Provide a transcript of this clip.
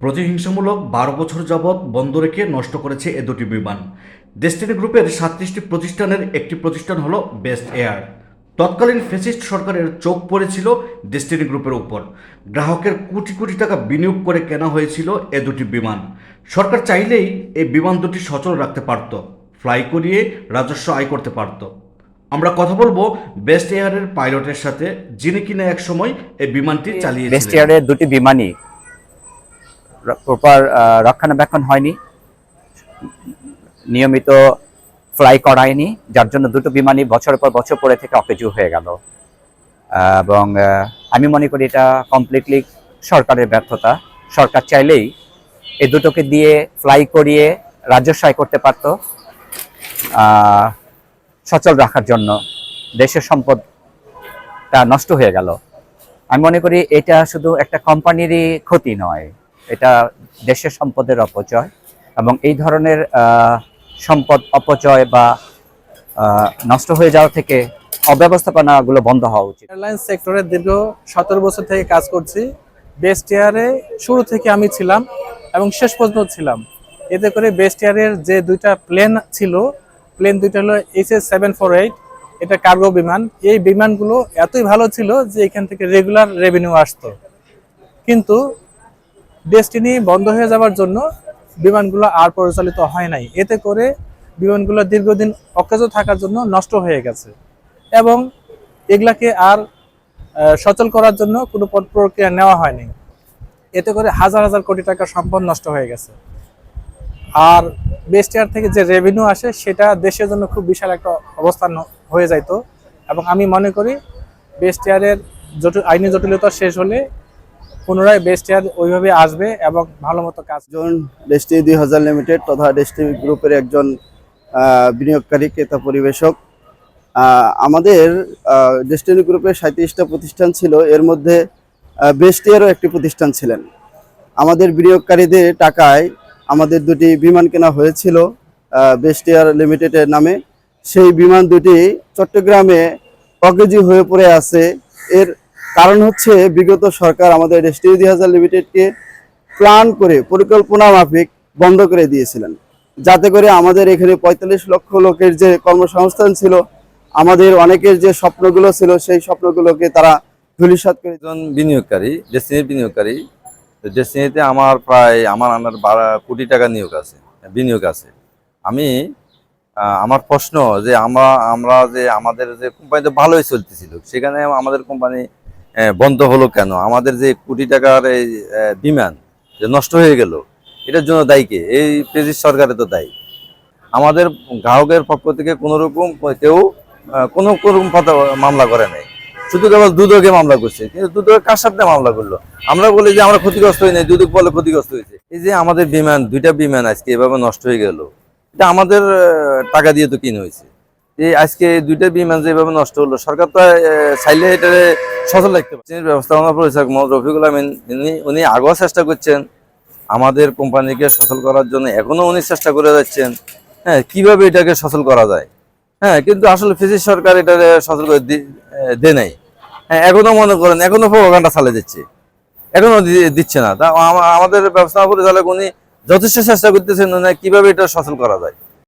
প্রতিহিংসামূলক বারো বছর যাবৎ বন্ধ রেখে নষ্ট করেছে এ দুটি বিমান। ডেস্টিনি গ্রুপের সাতত্রিশটি প্রতিষ্ঠানের একটি প্রতিষ্ঠান হলো বেস্ট এয়ার। তৎকালীন ফেসিস্ট সরকারের চোখ পড়েছিল ডেস্টিনি গ্রুপের উপর। গ্রাহকের কোটি কোটি টাকা বিনিয়োগ করে কেনা হয়েছিল এ দুটি বিমান। সরকার চাইলেই এই বিমান দুটি সচল রাখতে পারত ফ্লাই করিয়ে রাজস্ব আয় করতে পারত। আমরা কথা বলব বেস্ট এয়ারের পাইলটের সাথে যিনি কিনা এক সময় এই বিমানটি চালিয়ে বেস্ট এয়ারের দুটি বিমানই প্রপার রক্ষণাবেক্ষণ হয়নি। নিয়মিত ফ্লাই করায়নি, যার জন্য দুটো বিমানই বছরের পর বছর পরে থেকে অকেজু হয়ে গেল। এবং আমি মনে করি এটা কমপ্লিটলি সরকারের ব্যর্থতা। সরকার চাইলেই এই দুটোকে দিয়ে ফ্লাই করিয়ে রাজস্ব আয় করতে পারত। সচল রাখার জন্য দেশের সম্পদটা নষ্ট হয়ে গেল। আমি মনে করি এটা শুধু একটা কোম্পানিরই ক্ষতি নয়। এটা দেশের সম্পদের অপচয় এবং এই ধরনের সম্পদ অপচয় বা নষ্ট হয়ে যাওয়া থেকে অব্যবস্থাপনাগুলো বন্ধ হওয়া উচিত। এয়ারলাইন্স সেক্টরে দীর্ঘ সতেরো বছর থেকে কাজ করছি। বেস্ট এয়ারে শুরু থেকে আমি ছিলাম এবং শেষ পর্যন্ত ছিলাম। এতে করে বেস্ট এয়ারের যে দুইটা প্লেন ছিল, প্লেন দুইটা হলো H S seven four eight, এটা কার্গো বিমান। এই বিমানগুলো এতই ভালো ছিল যে এখান থেকে রেগুলার রেভিনিউ আসতো। কিন্তু ডেস্টিনি বন্ধ হয়ে যাওয়ার জন্য বিমানগুলো আর পরিচালিত হয় নাই। এতে করে বিমানগুলো দীর্ঘদিন অকেজ থাকার জন্য নষ্ট হয়ে গেছে এবং এগুলাকে আর সচল করার জন্য কোনো প্রক্রিয়া নেওয়া হয়নি। এতে করে হাজার হাজার কোটি টাকা সম্পদ নষ্ট হয়ে গেছে। আর বেস্ট এয়ার থেকে যে রেভিনিউ আসে সেটা দেশের জন্য খুব বিশাল একটা অবস্থান হয়ে যাইতো। এবং আমি মনে করি, বেস্ট এয়ারের জটিল, আইনি জটিলতা শেষ হলে পুনরায় বেস্ট এয়ার ওইভাবে আসবে এবং ভালো মতো কাজ একজন ডেস্টিনি দুই হাজার লিমিটেড তথা ডেস্টিনি গ্রুপের একজন বিনিয়োগকারী ক্রেতা পরিবেশক। আমাদের ডেস্টিনি গ্রুপের সাঁত্রিশটা প্রতিষ্ঠান ছিল। এর মধ্যে বেস্টিয়ারও একটি প্রতিষ্ঠান ছিলেন। আমাদের বিনিয়োগকারীদের টাকায় আমাদের দুটি বিমান কেনা হয়েছিল বেস্টিয়ার লিমিটেডের নামে। সেই বিমান দুটি চট্টগ্রামে অকেজি হয়ে পড়ে আছে। এর কারণ হচ্ছে বিগত সরকার আমাদের দুই হাজার লিমিটেডকে প্ল্যান করে পরিকল্পনা মাফিক বন্ধ করে দিয়েছিলেন। যাতে করে আমাদের এখানে পঁয়তাল্লিশ লক্ষ লোকের যে কর্মসংস্থান ছিল, আমাদের অনেকের যে স্বপ্নগুলো ছিল, সেই স্বপ্নগুলোকে তারা ধূলিসাৎ করে একজন বিনিয়োগকারী ডেস্টিনির বিনিয়োগকারী তো ডেস্টিনিতে আমার প্রায়, আমার আন্ডার বারো কোটি টাকা নিয়োগ আছে, বিনিয়োগ আছে। আমি আমার প্রশ্ন যে আমরা আমরা যে আমাদের যে কোম্পানিতে ভালোই চলতেছিল, সেখানে আমাদের কোম্পানি বন্ধ হলো কেন? আমাদের যে কোটি টাকার এই বিমান যে নষ্ট হয়ে গেল, এটার জন্য দায়ী কে? এই প্রেসিড সরকারে তো দায়ী। আমাদের গ্রাহকের পক্ষ থেকে কোনো রকম কেউ কোনো রকম মামলা করে নাই। শুধু কেবল দুদকে মামলা করছে, কিন্তু দুদক কার সাথে মামলা করল? আমরা বলি যে আমরা ক্ষতিগ্রস্ত হই নাই, দুদক বলে ক্ষতিগ্রস্ত হয়েছে। এই যে আমাদের বিমান দুইটা বিমান আজকে এভাবে নষ্ট হয়ে গেল, এটা আমাদের টাকা দিয়ে তো কিনে হয়েছে। আজকে দুইটা বিমান যেভাবে নষ্ট হলো, সরকার তো চাইলে এটা সচল রাখতে পারছে ব্যবস্থাপনা পরিচালক মোহাম্মদ রফিকুল আমিন উনি উনি আগেও চেষ্টা করছেন আমাদের কোম্পানিকে সচল করার জন্য, এখনও উনি চেষ্টা করে যাচ্ছেন হ্যাঁ কীভাবে এটাকে সচল করা যায়। হ্যাঁ কিন্তু আসলে ফিজিক্স সরকার এটা সচল করে দি- নাই। হ্যাঁ এখনও মনে করেন, এখনও প্রোপাগান্ডা চালিয়ে দিচ্ছে। এখনও দি- দিচ্ছে না। তা আমাদের ব্যবস্থা পরিচালক উনি যথেষ্ট চেষ্টা করতেছেন উনি কীভাবে এটা সচল করা যায়।